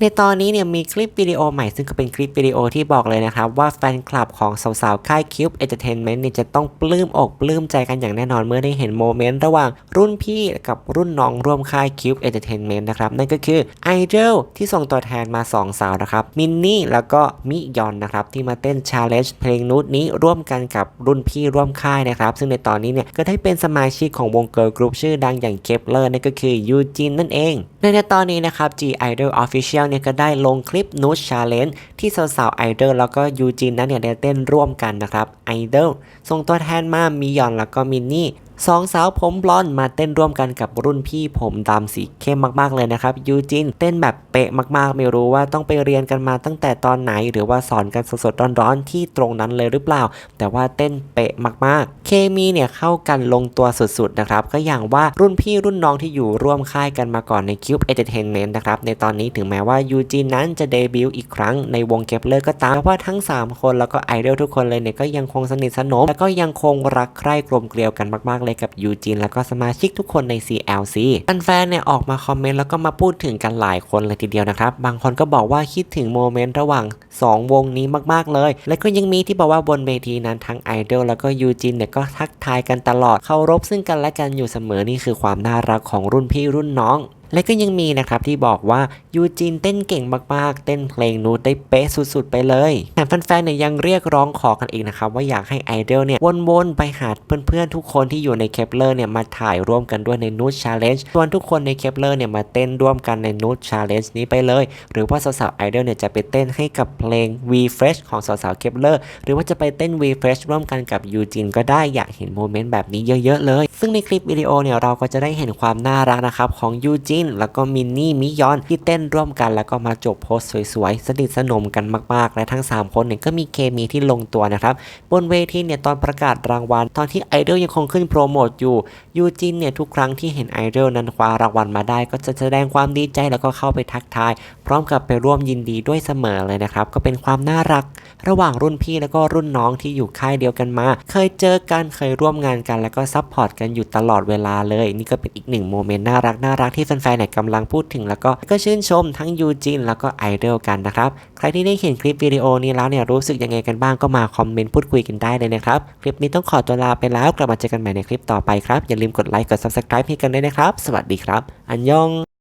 ในตอนนี้เนี่ยมีคลิปวิดีโอใหม่ซึ่งก็เป็นคลิปวิดีโอที่บอกเลยนะครับ ว่าแฟนคลับของสาวๆ ค่าย Cube Entertainment เนี่ยจะต้องปลื้มอกปลื้มใจกันอย่างแน่นอนเมื่อได้เห็นโมเมนต์ระหว่างรุ่นพี่กับรุ่นน้องร่วมค่าย Cube Entertainment นะครับ นั่นก็คือไอดอลที่ส่งตัวแทนมา 2 สาวนะครับมินนี่แล้วก็มิยอนนะครับที่มาเต้น Challenge เพลงนูดนี้ร่วมกันกับรุ่นพี่ร่วมค่ายนะครับ ซึ่งในตอนนี้เนี่ยก็ได้เป็นสมาชิกของวงเกิร์ลกรุ๊ปชื่อดังอย่างเคปเลอร์นั่นก็คือยูจินนั่นเองในในตอนนี้นะครับ G Idol Official เนี่ยก็ได้ลงคลิปนูชชาเลนจ์ที่สาวๆไอดอลแล้วก็ยูจินนั้นเนี่ยได้เต้นร่วมกันนะครับไอดอลส่งตัวแทนมามียอนแล้วก็มินนี่ สองสาวผมบลอนมาเต้นร่วมกันกับรุ่นพี่ผมดำสีเข้มมากๆเลยนะครับยูจินเต้นแบบเป๊ะมากๆ ไม่รู้ว่าต้องไปเรียนกันมาตั้งแต่ตอนไหน หรือว่าสอนกันสดๆร้อนๆที่ตรงนั้นเลยหรือเปล่า แต่ว่าเต้นเป๊ะมากๆ เคมีเนี่ยเข้ากันลงตัวสุดๆนะครับก็อย่างว่ารุ่นพี่รุ่นน้องที่อยู่ร่วมค่ายกันมาก่อนใน Cube Entertainment นะครับในตอนนี้ถึงแม้ว่ายูจินนั้นจะเดบิวต์อีกครั้งในวงเคปเลอร์ก็ตามแต่ว่าทั้ง 3 คนแล้วก็ไอดอลทุกคนเลยเนี่ยก็ยังคงสนิทสนม และก็ยังคงรักใคร่กลมเกลียวกันมากๆเลยกับยูจินแล้วก็สมาชิกทุกคนใน CLC แฟนๆเนี่ยออกมาคอมเมนต์แล้วก็มาพูดถึงกันหลายคนเลยทีเดียวนะครับ บางคนก็บอกว่าคิดถึงโมเมนต์ระหว่าง 2 วงนี้มากๆเลย และก็ยังมีที่บอกว่าบนเวทีนั้นทั้งไอดอลแล้วก็ยูจินเนี่ยก็ทักทายกันตลอดเคารพซึ่งกันและกันอยู่เสมอนี่คือความน่ารักของรุ่นพี่รุ่นน้อง และก็ยังมีนะครับที่บอกว่ายูจินเต้นเก่งมากๆ เต้นเพลงนูดได้เป๊ะสุดๆ ไปเลยแถมแฟนๆเนี่ยยังเรียกร้องขอกันอีกนะครับว่าอยากให้ไอดอลเนี่ยวนๆ ไปหาเพื่อนๆ ทุกคนที่อยู่ในเคปเลอร์เนี่ยมาถ่ายร่วมกันด้วยในนูดชาเลนจ์ส่วนทุกคนในเคปเลอร์เนี่ยมาเต้นร่วมกันในนูดชาเลนจ์นี้ไปเลย หรือว่าสาวๆไอดอลเนี่ยจะไปเต้นให้กับเพลง V Fresh ของสาวๆเคปเลอร์หรือว่าจะไปเต้น V Fresh ร่วมกันกับยูจินก็ได้อยากเห็นโมเมนต์แบบนี้เยอะๆเลย ซึ่งในคลิปวิดีโอเนี่ยเราก็จะได้เห็นความน่ารักนะครับของยูจินแล้วก็มินนี่มิยอนที่เต้นร่วมกัน แล้วก็มาจบโพสสวยๆ สนิทสนมกันมากๆ และทั้ง 3 คนเนี่ยก็มีเคมีที่ลงตัวนะครับบนเวทีเนี่ยตอนประกาศรางวัล ตอนที่ไอดอลยังคงขึ้นโปรโมทอยู่ยูจินเนี่ยทุกครั้งที่เห็นไอดอลนั้นคว้ารางวัลมาได้ ก็จะแสดงความดีใจแล้วก็เข้าไปทักทาย พร้อมกับไปร่วมยินดีด้วยเสมอเลยนะครับก็เป็นความน่ารักระหว่างรุ่นพี่แล้วก็รุ่นน้องที่อยู่ค่ายเดียวกันมา เคยเจอกันเคยร่วมงานกัน แล้วก็ซัพพอร์ตกันอยู่ตลอดเวลาเลย นี่ก็เป็นอีกหนึ่งโมเมนต์น่ารักน่ารักที่แฟนๆเนี่ยกำลังพูดถึง แล้วก็ก็ชื่นชมทั้งยูจินแล้วก็ไอดอลกันนะครับ ใครที่ได้เห็นคลิปวิดีโอนี้แล้วเนี่ยรู้สึกยังไงกันบ้างก็มาคอมเมนต์พูดคุยกันได้เลยนะครับ คลิปนี้ต้องขอตัวลาไปแล้วกลับมาเจอกันใหม่ในคลิปต่อไปครับอย่าลืมกดไลค์กด subscribe ให้กันด้วยนะครับ สวัสดีครับ อันยอง